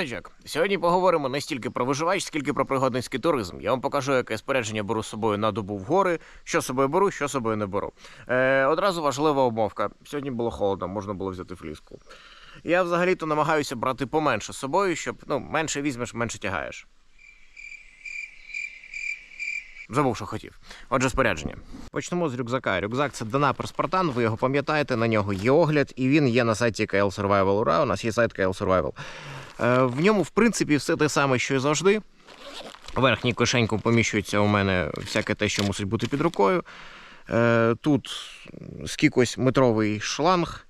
раночок. Сьогодні поговоримо не стільки про виживач, скільки про пригодницький туризм. Я вам покажу, яке спорядження беру з собою на добу в гори, що з собою беру, що з собою не беру. Е, одразу важлива умовка. Сьогодні було холодно, можна було взяти фліску. Я взагалі-то намагаюся брати поменше з собою, щоб ну, менше візьмеш, менше тягаєш. Забув, що хотів. Отже, спорядження. Почнемо з рюкзака. Рюкзак це Донапер Спартан, ви його пам'ятаєте, на нього є огляд, і він є на сайті KL Survival. Ура, у нас є сайт KL Survival. Е, в ньому, в принципі, все те саме, що і завжди. Верхній кишеньку поміщується у мене всяке те, що мусить бути під рукою. Е, тут скількось метровий шланг.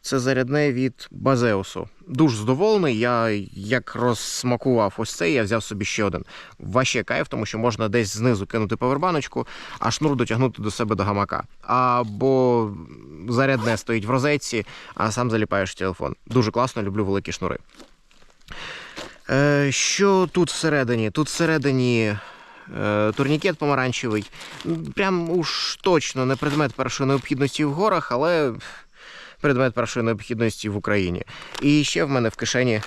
Це зарядне від Базеусу. Дуже задоволений. Я як розсмакував ось цей, я взяв собі ще один. Ваще кайф, тому що можна десь знизу кинути повербаночку, а шнур дотягнути до себе до гамака. Або зарядне стоїть в розетці, а сам заліпаєш телефон. Дуже класно, люблю великі шнури. Е, що тут всередині? Тут всередині е, турнікет помаранчевий. Прям уж точно не предмет першої необхідності в горах, але предмет першої необхідності в Україні. І ще в мене в кишені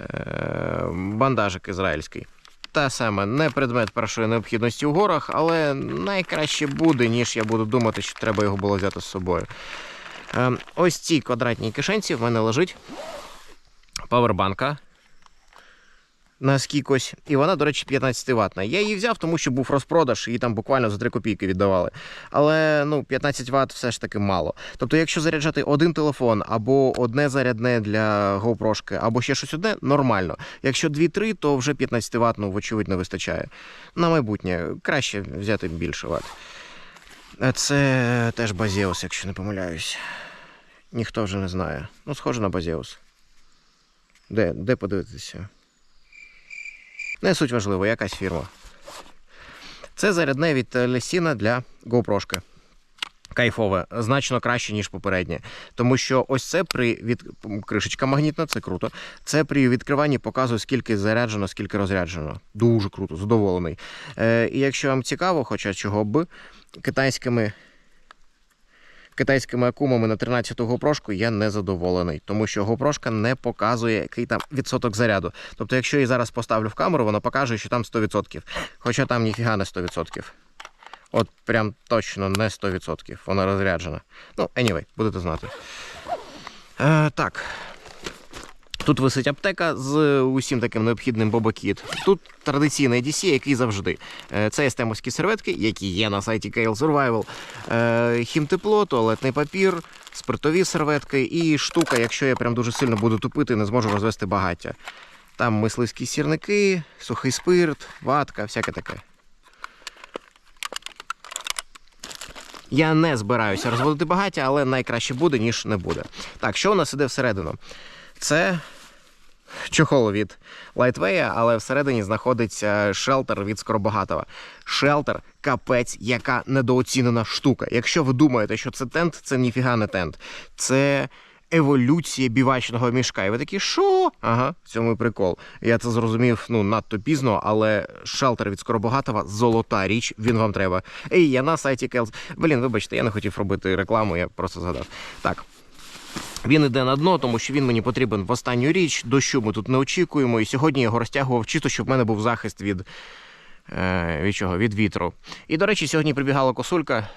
е, бандажик ізраїльський. Та саме, не предмет першої необхідності в горах, але найкраще буде, ніж я буду думати, що треба його було взяти з собою. Ось цій квадратній кишенці в мене лежить павербанка на скікось, і вона, до речі, 15 ватна. Я її взяв, тому що був розпродаж, її там буквально за 3 копійки віддавали. Але ну, 15 Вт все ж таки мало. Тобто, якщо заряджати один телефон або одне зарядне для GoPro, або ще щось одне, нормально. Якщо 2-3, то вже 15 Вт, ну, вочевидь, не вистачає. На майбутнє краще взяти більше. А Це теж Базеус, якщо не помиляюсь. Ніхто вже не знає. Ну, схоже на Базеус. Де, де подивитися? Не суть важливо, якась фірма. Це зарядне від Лесіна для GoPro. Кайфове, значно краще, ніж попереднє. Тому що ось це при від... кришечка магнітна, це круто. Це при відкриванні показує, скільки заряджено, скільки розряджено. Дуже круто, задоволений. Е, і якщо вам цікаво, хоча чого б, китайськими китайськими акумами на 13-ту гопрошку я не задоволений, тому що гопрошка не показує який там відсоток заряду. Тобто, якщо я зараз поставлю в камеру, вона покаже, що там 100%. Хоча там ніфіга не 100%. От прям точно не 100%. Вона розряджена. Ну, anyway, будете знати. Е, так. Тут висить аптека з усім таким необхідним бобокіт. Тут традиційний DC, який завжди. Е, Це естемовські серветки, які є на сайті Kale Survival. Е, Хімтепло, туалетний папір, спиртові серветки і штука, якщо я прям дуже сильно буду тупити, не зможу розвести багаття. Там мисливські сірники, сухий спирт, ватка, всяке таке. Я не збираюся розводити багаття, але найкраще буде, ніж не буде. Так, що у нас іде всередину? Це чохол від Lightway, але всередині знаходиться шелтер від Скоробогатова. Шелтер капець, яка недооцінена штука. Якщо ви думаєте, що це тент, це ніфіга не тент. Це. Еволюція бівачного мішка. І ви такі, що? Ага, в цьому прикол. Я це зрозумів ну надто пізно, але шелтер від Скоробогатова золота річ, він вам треба. Ей, я на сайті Келс. Блін, вибачте, я не хотів робити рекламу, я просто згадав. Так. Він іде на дно, тому що він мені потрібен в останню річ. Дощу ми тут не очікуємо. І сьогодні його розтягував чисто, щоб в мене був захист від, е, від чого? Від вітру. І, до речі, сьогодні прибігала косулька.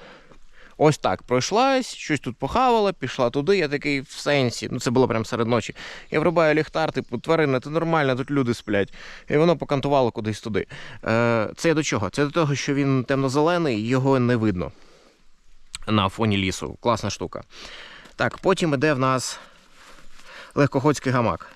Ось так пройшлась, щось тут похавала, пішла туди. Я такий в сенсі. Ну це було прямо серед ночі. Я врубаю ліхтар, типу, тварина, це нормально, тут люди сплять. І воно покантувало кудись туди. Е, Це до чого? Це до того, що він темно-зелений, його не видно на фоні лісу. Класна штука. Так, потім іде в нас легкоходський гамак.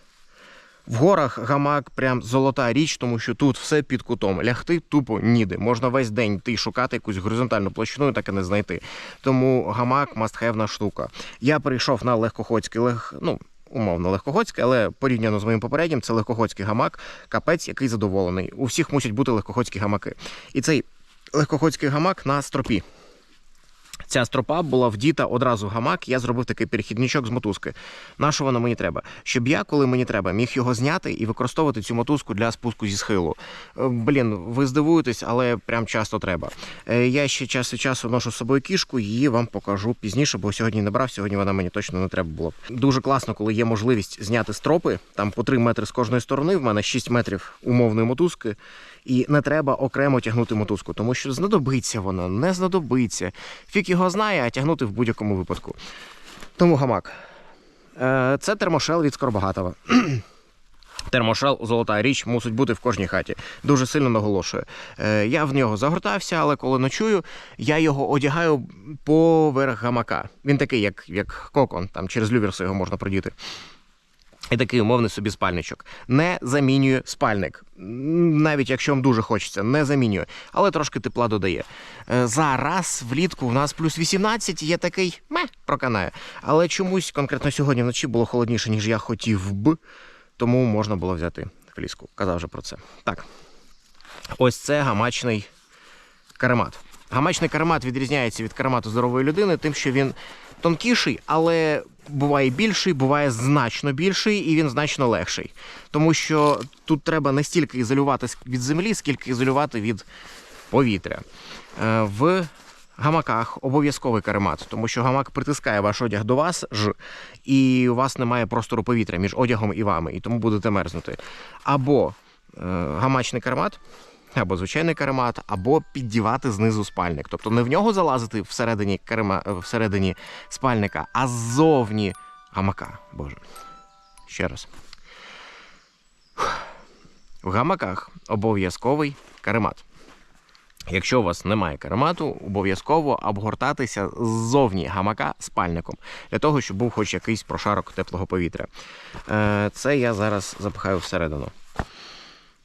В горах гамак прям золота річ, тому що тут все під кутом. Лягти тупо ніде. Можна весь день йти шукати якусь горизонтальну площину і так і не знайти. Тому гамак мастхевна штука. Я перейшов на легкоходський лег... ну, умовно легкоходський, але порівняно з моїм попереднім, це легкоходський гамак, капець, який задоволений. У всіх мусять бути легкоходські гамаки. І цей легкоходський гамак на стропі. Ця стропа була вдіта одразу гамак, я зробив такий перехідничок з мотузки. На що воно мені треба? Щоб я, коли мені треба, міг його зняти і використовувати цю мотузку для спуску зі схилу. Е, Блін, ви здивуєтесь, але прям часто треба. Е, Я ще час від часу ношу з собою кішку, її вам покажу пізніше, бо сьогодні не брав, сьогодні вона мені точно не треба було. Дуже класно, коли є можливість зняти стропи, там по 3 метри з кожної сторони. В мене 6 метрів умовної мотузки, і не треба окремо тягнути мотузку, тому що знадобиться вона, не знадобиться. Фік його знає, а тягнути в будь-якому випадку. Тому гамак. Е, Це термошел від Скоробагатова. Термошел золота річ мусить бути в кожній хаті. Дуже сильно наголошую. Е, я в нього загортався, але коли ночую, я його одягаю поверх гамака. Він такий, як, як кокон, там через люверси його можна продіти. І такий умовний собі спальничок. Не замінює спальник. Навіть якщо вам дуже хочеться, не замінює, але трошки тепла додає. Е, Зараз влітку у нас плюс 18, є такий ме проканає. Але чомусь конкретно сьогодні вночі було холодніше, ніж я хотів б, тому можна було взяти фліску. Казав вже про це. Так. Ось це гамачний каремат. Гамачний каремат відрізняється від каремату здорової людини, тим, що він тонкіший, але буває більший, буває значно більший і він значно легший. Тому що тут треба не стільки ізолювати від землі, скільки ізолювати від повітря. Е, В гамаках обов'язковий каремат, тому що гамак притискає ваш одяг до вас ж, і у вас немає простору повітря між одягом і вами, і тому будете мерзнути. Або е, гамачний каремат, або звичайний каремат, або піддівати знизу спальник. Тобто не в нього залазити всередині карема, е, всередині спальника, а ззовні гамака. Боже. Ще раз. В гамаках обов'язковий каремат. Якщо у вас немає каремату, обов'язково обгортатися ззовні гамака спальником для того, щоб був хоч якийсь прошарок теплого повітря. Е, Це я зараз запихаю всередину.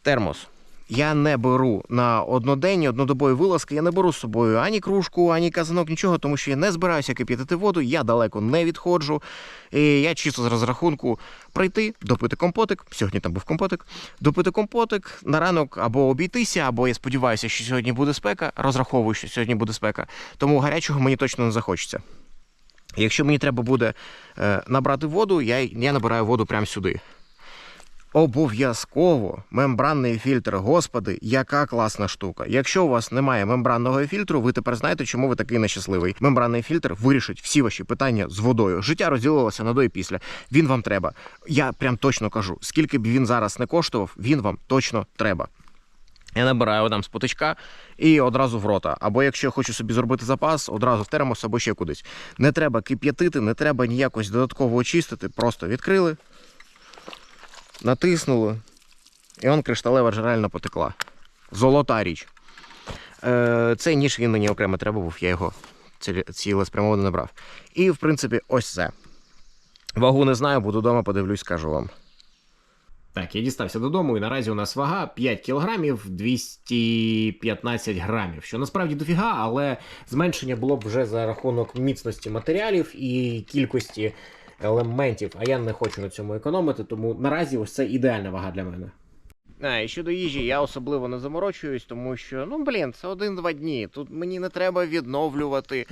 Термос. Я не беру на одноденні, однодобові вилазки, я не беру з собою ані кружку, ані казанок, нічого, тому що я не збираюся кип'ятити воду, я далеко не відходжу. І я чисто з розрахунку прийти, допити компотик. Сьогодні там був компотик, допити компотик на ранок або обійтися, або я сподіваюся, що сьогодні буде спека. Розраховую, що сьогодні буде спека. Тому гарячого мені точно не захочеться. Якщо мені треба буде е, набрати воду, я, я набираю воду прямо сюди. Обов'язково мембранний фільтр. Господи, яка класна штука. Якщо у вас немає мембранного фільтру, ви тепер знаєте, чому ви такий нещасливий. Мембранний фільтр вирішить всі ваші питання з водою. Життя розділилося на до і після. Він вам треба. Я прям точно кажу, скільки б він зараз не коштував, він вам точно треба. Я набираю там з потичка і одразу в рота. Або якщо я хочу собі зробити запас, одразу в термос або ще кудись. Не треба кип'ятити, не треба ніякось додатково очистити. Просто відкрили, натиснули, і он кришталева джерельна потекла. Золота річ. Е, цей ніж він мені окремо треба був, я його цілеспрямовано не брав. І, в принципі, ось це. Вагу не знаю, буду вдома, подивлюсь, скажу вам. Так, я дістався додому, і наразі у нас вага 5 кілограмів 215 грамів, що насправді дофіга, але зменшення було б вже за рахунок міцності матеріалів і кількості елементів. А я не хочу на цьому економити, тому наразі ось це ідеальна вага для мене. А, і щодо їжі, я особливо не заморочуюсь, тому що, ну блін, це один-два дні. Тут мені не треба відновлювати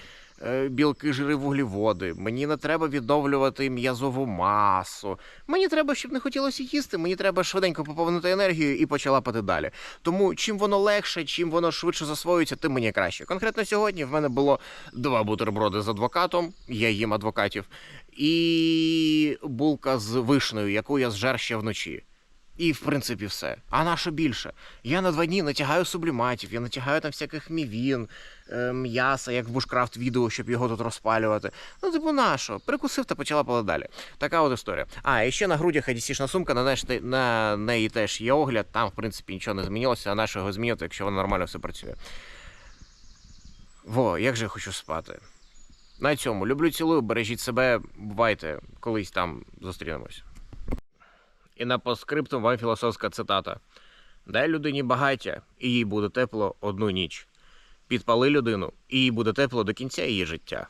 білки, жири, вуглеводи. Мені не треба відновлювати м'язову масу. Мені треба, щоб не хотілося їсти. Мені треба швиденько поповнити енергію і почала пити далі. Тому чим воно легше, чим воно швидше засвоюється, тим мені краще. Конкретно сьогодні в мене було два бутерброди з адвокатом, я їм адвокатів, і булка з вишнею, яку я зжер ще вночі. І, в принципі, все. А на що більше? Я на два дні натягаю субліматів, я натягаю там всяких мівін, е, м'яса, як в бушкрафт відео, щоб його тут розпалювати. Ну, типу, на що? Прикусив та почала пала далі. Така от історія. А, і ще на грудях адісішна сумка, на, неї на неї теж є огляд. Там, в принципі, нічого не змінилося, а на що його змінювати, якщо воно нормально все працює. Во, як же я хочу спати. На цьому. Люблю цілую, бережіть себе, бувайте, колись там зустрінемось. І на постскриптум вам філософська цитата: Дай людині багаття, і їй буде тепло одну ніч. Підпали людину, і їй буде тепло до кінця її життя.